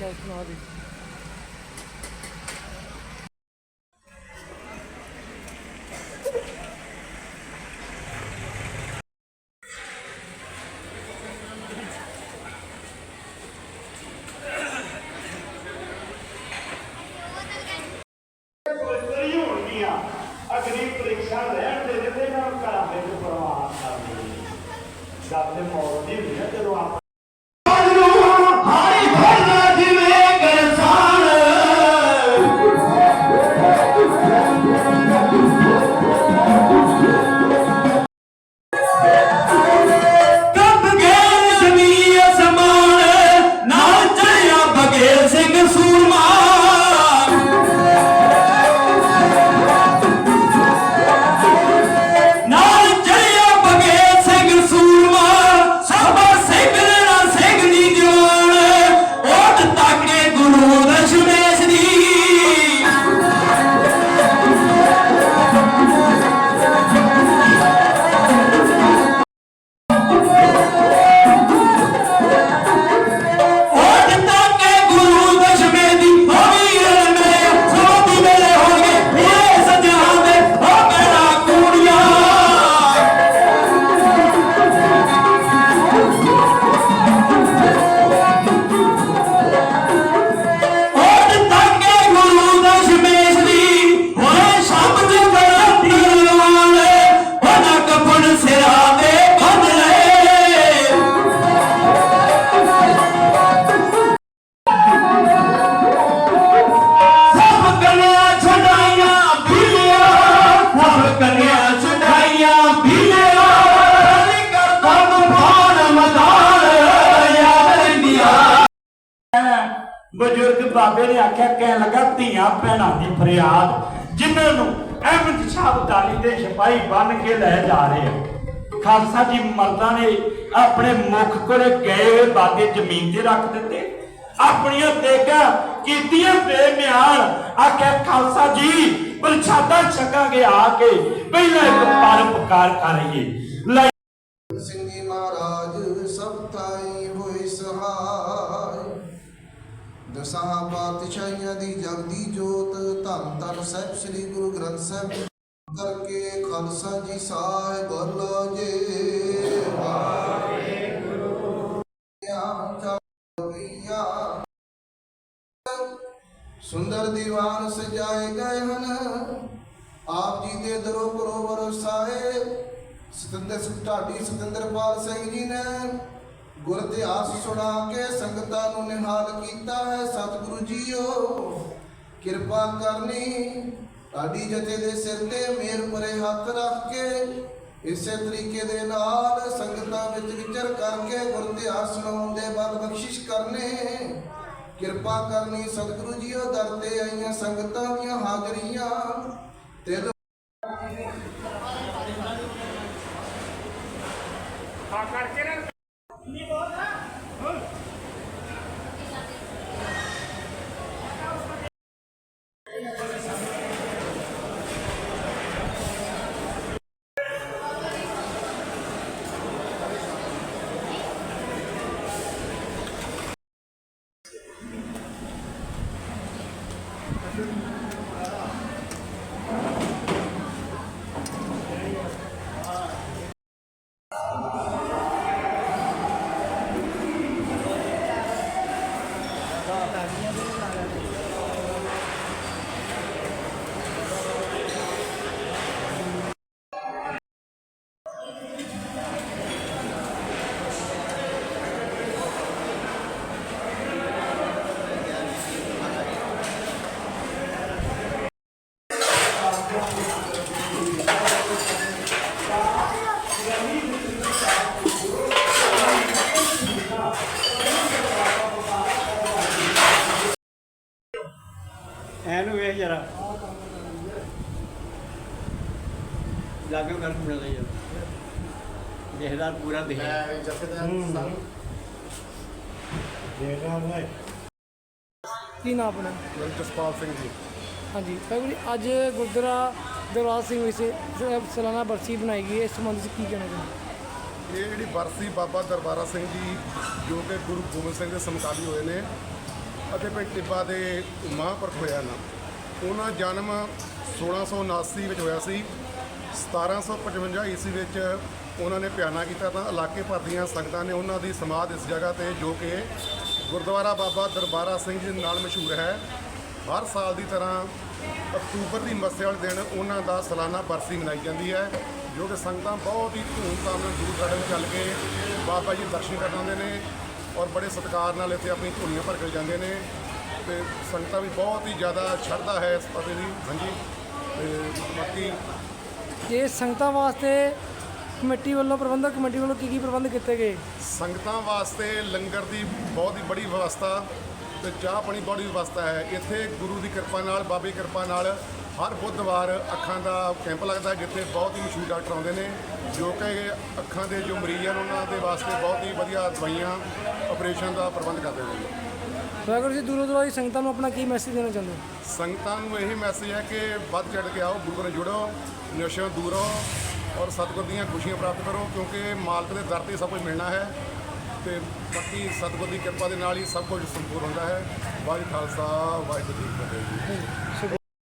ਚੱਲ ਸੁਣਾ ਦੇ ਅਗਲੀ ਪ੍ਰੀਖਿਆ ਰਹਿਣ ਦੇ ਦਿੱਤੇ ਨਾਲ ਘਰਾਂ ਦੇ ਵਿੱਚ ਪਰਵਾਹ ਕਰਦੇ ਗੱਲ ਮੌਤ ਬਜ਼ੁਰਗ ਬਾਬੇ ਨੇ ਆਖਿਆ, ਕਹਿਣ ਲੱਗਾ, ਧੀਆਂ ਭੈਣਾਂ ਦੀ ਫਰਿਆਦ, ਜਿਨ੍ਹਾਂ ਨੂੰ ਅਹਿਮਦ ਸ਼ਾਹ ਅਬਦਾਲੀ ਦੇ ਸਿਪਾਹੀ ਬਣ ਕੇ ਲੈ ਜਾ ਰਹੇ ਆ। ਖਾਲਸਾ ਜੀ ਮਰਦਾਂ ਨੇ ਆਪਣੇ ਮੁਖ ਕੋਲੇ ਗਏ ਹੋਏ ਬਾਗੇ ਜ਼ਮੀਨ ਤੇ ਰੱਖ ਦਿੱਤੇ। ਆਪਣੀਆਂ ਦੇਗਾ ਕੀਤੀਆਂ ਬੇਮਿਆਨ ਆਖਿਆ, ਖਾਲਸਾ ਜੀ, ਪ੍ਰਸ਼ਾਦਾ ਛਕਾਂਗੇ ਆ ਕੇ, ਪਹਿਲਾਂ ਇੱਕ ਪਰਪਕਾਰ ਕਰੀਏ ਦਸਾਂ ਪਾਤਸ਼ਾਹੀਆਂ ਦੀ ਜਗਦੀ ਜੋਤ, ਧੰਨ ਧੰਨ ਸਾਹਿਬ ਸ੍ਰੀ ਗੁਰੂ ਗ੍ਰੰਥ ਸਾਹਿਬ ਕਰਕੇ ਖਾਲਸਾ ਜੀ ਸਾਹਿਬ ਬੋਲੋ ਜੇ। ਵਾਹਿਗੁਰੂ। ਸੁੰਦਰ ਦੀਵਾਨ ਸਜਾਏ ਗਏ ਹਨ। ਆਪ ਜੀ ਦੇ ਦਰੋ ਕਰੋ ਵਰਸਾਏ ਸਤਿੰਦਰ ਸਿੰਘ ਢਾਡੀ ਸਤਿੰਦਰਪਾਲ ਸਿੰਘ ਜੀ ਨੇ ਗੁਰ ਇਤਿਹਾਸ ਸੁਣਾ ਕੇ ਸੰਗਤਾਂ ਨੂੰ ਨਿਹਾਲ ਕੀਤਾ ਹੈ ਸਤਿਗੁਰੂ ਜੀਓ। ਕਿਰਪਾ ਕਰਨੀ ਢਾਡੀ ਜਥੇ ਦੇ ਸਿਰ ਤੇ, ਮੇਰ ਪਰੇ ਹੱਥ ਰੱਖ ਕੇ, ਇਸੇ ਤਰੀਕੇ ਦੇ ਨਾਲ ਸੰਗਤਾਂ ਵਿੱਚ ਵਿਚਰ ਕਰਕੇ ਗੁਰ ਇਤਿਹਾਸ ਸੁਣਾਉਣ ਦੇ ਬਲ ਬਖਸ਼ਿਸ਼ ਕਰਨੇ। ਕਿਰਪਾ ਕਰਨੀ ਸਤਿਗੁਰੂ ਜੀਓ, ਦਰ ਤੇ ਆਈਆਂ ਸੰਗਤਾਂ ਦੀਆਂ ਹਾਜ਼ਰੀਆਂ। ਤਿਲ ਐਨੂੰ ਵੇਖ ਜਰਾ। ਲਾਗੇ ਗੱਲ ਮਿਲ ਰਹੀ ਹੈ। ਦੇਖਦਾ ਪੂਰਾ ਦੇਖ ਕੀ ਨਾਮ ਆਪਣਾ? ਜਸਪਾਲ ਸਿੰਘ ਜੀ। ਹਾਂਜੀ। ਭਾਈ ਜੀ ਅੱਜ ਗੁਰਦੁਆਰਾ ਦਰਬਾਰ ਸਿੰਘ ਵਿਖੇ ਸ- ਸਾਲਾਨਾ ਬਰਸੀ ਬਣਾਈ ਗਈ ਹੈ ਇਸ ਸੰਬੰਧ ਵਿੱਚ ਕੀ ਕਹਿਣਾ ਚਾਹੁੰਦੇ ਇਹ ਜਿਹੜੀ ਬਰਸੀ ਬਾਬਾ ਦਰਬਾਰਾ ਸਿੰਘ ਜੀ ਜੋ ਕਿ ਗੁਰੂ ਗੋਬਿੰਦ ਸਿੰਘ ਦੇ ਸਮਕਾਲੀ ਹੋਏ ਨੇ ਅਤੇ ਪਿੰਡ ਟਿੱਬਾ ਦੇ ਮਹਾਂਪੁਰਖ ਹੋਇਆ ਨਾ, ਉਹਨਾਂ ਜਨਮ 1679 ਵਿੱਚ ਹੋਇਆ ਸੀ। 1755 ਈਸਵੀ ਵਿੱਚ ਉਹਨਾਂ ਨੇ ਪਿਆਨਾ ਕੀਤਾ ਤਾਂ ਇਲਾਕੇ ਭਰ ਦੀਆਂ ਸੰਗਤਾਂ ਨੇ ਉਹਨਾਂ ਦੀ ਸਮਾਧ ਇਸ ਜਗ੍ਹਾ ਤੇ ਜੋ ਕਿ ਗੁਰਦੁਆਰਾ ਬਾਬਾ ਦਰਬਾਰਾ ਸਿੰਘ ਜੀ ਨਾਲ ਮਸ਼ਹੂਰ ਹੈ। ਹਰ ਸਾਲ ਦੀ ਤਰ੍ਹਾਂ ਅਕਤੂਬਰ ਦੀ ਮੱਸੇ ਵਾਲੇ ਦਿਨ ਉਹਨਾਂ ਦਾ ਸਾਲਾਨਾ ਬਰਸੀ ਮਨਾਈ ਜਾਂਦੀ ਹੈ, ਜੋ ਕਿ ਸੰਗਤਾਂ ਬਹੁਤ ਹੀ ਧੂਮਧਾਮ ਨਾਲ ਦੂਰ ਦਰਾਡੇ ਚੱਲ ਕੇ ਬਾਬਾ ਜੀ ਦਰਸ਼ਨ ਕਰਨ ਆਉਂਦੇ ਨੇ। ਔਰ ਬੜੇ ਸਤਿਕਾਰ ਨਾਲ ਇੱਥੇ ਆਪਣੀ ਝੋਲੀਆਂ ਭਰ ਕੇ ਜਾਂਦੇ ਨੇ ਤੇ ਸੰਗਤਾਂ ਵੀ ਬਹੁਤ ਹੀ ਜ਼ਿਆਦਾ ਸ਼ਰਧਾ ਹੈ ਇਸ ਪਤੇ ਦੀ। ਹਾਂਜੀ। ਤੇ ਬਾਕੀ ਇਹ ਸੰਗਤਾਂ ਵਾਸਤੇ ਕਮੇਟੀ ਵੱਲੋਂ ਪ੍ਰਬੰਧਕ ਕਮੇਟੀ ਵੱਲੋਂ ਕੀ ਕੀ ਪ੍ਰਬੰਧ ਕੀਤੇ ਗਏ? ਸੰਗਤਾਂ ਵਾਸਤੇ ਲੰਗਰ ਦੀ ਬਹੁਤ ਹੀ ਬੜੀ ਵਿਵਸਥਾ ਤੇ ਚਾਹ ਪਾਣੀ ਬੜੀ ਵਿਵਸਥਾ ਹੈ। ਇੱਥੇ ਗੁਰੂ ਦੀ ਕਿਰਪਾ ਨਾਲ ਬਾਬੇ ਕਿਰਪਾ ਨਾਲ ਹਰ ਬੁੱਧਵਾਰ ਅੱਖਾਂ ਦਾ ਕੈਂਪ ਲੱਗਦਾ ਹੈ, ਜਿੱਥੇ ਬਹੁਤ ਹੀ ਮਸ਼ਹੂਰ ਡਾਕਟਰ ਆਉਂਦੇ ਨੇ ਜੋ ਕਿ ਅੱਖਾਂ ਦੇ ਜੋ ਮਰੀਜ਼ ਹਨ ਉਹਨਾਂ ਦੇ ਵਾਸਤੇ ਬਹੁਤ ਹੀ ਵਧੀਆ ਦਵਾਈਆਂ ਆਪਰੇਸ਼ਨ ਦਾ ਪ੍ਰਬੰਧ ਕਰਦੇ ਨੇ। ਵਾਹਿਗੁਰੂ ਜੀ ਦੂਰੋਂ ਦੂਰੋਂ ਦੀ ਸੰਗਤਾਂ ਨੂੰ ਆਪਣਾ ਕੀ ਮੈਸੇਜ ਦੇਣਾ ਚਾਹੁੰਦੇ ਹੋ? ਸੰਗਤਾਂ ਨੂੰ ਇਹ ਮੈਸੇਜ ਹੈ ਕਿ ਵੱਧ ਚੜ੍ਹ ਕੇ ਆਓ ਗੁਰੂ ਨਾਲ ਜੁੜੋ ਨਸ਼ਿਆਂ ਦੂਰ ਰਹੋ ਔਰ ਸਤਿਗੁਰ ਦੀਆਂ ਖੁਸ਼ੀਆਂ ਪ੍ਰਾਪਤ ਕਰੋ ਕਿਉਂਕਿ ਮਾਲਕ ਦੇ ਦਰ ਤੇ ਸਭ ਕੁਝ ਮਿਲਣਾ ਹੈ ਤੇ ਬਾਕੀ ਸਤਿਗੁਰ ਦੀ ਕਿਰਪਾ ਦੇ ਨਾਲ ਹੀ ਸਭ ਕੁਝ ਸੰਪੂਰਨ ਹੁੰਦਾ ਹੈ। ਵਾਹਿਗੁਰੂ ਖਾਲਸਾ ਵਾਹਿਗੁਰੂ ਜੀ ਕੀ ਫਤਿਹ ਜੀ।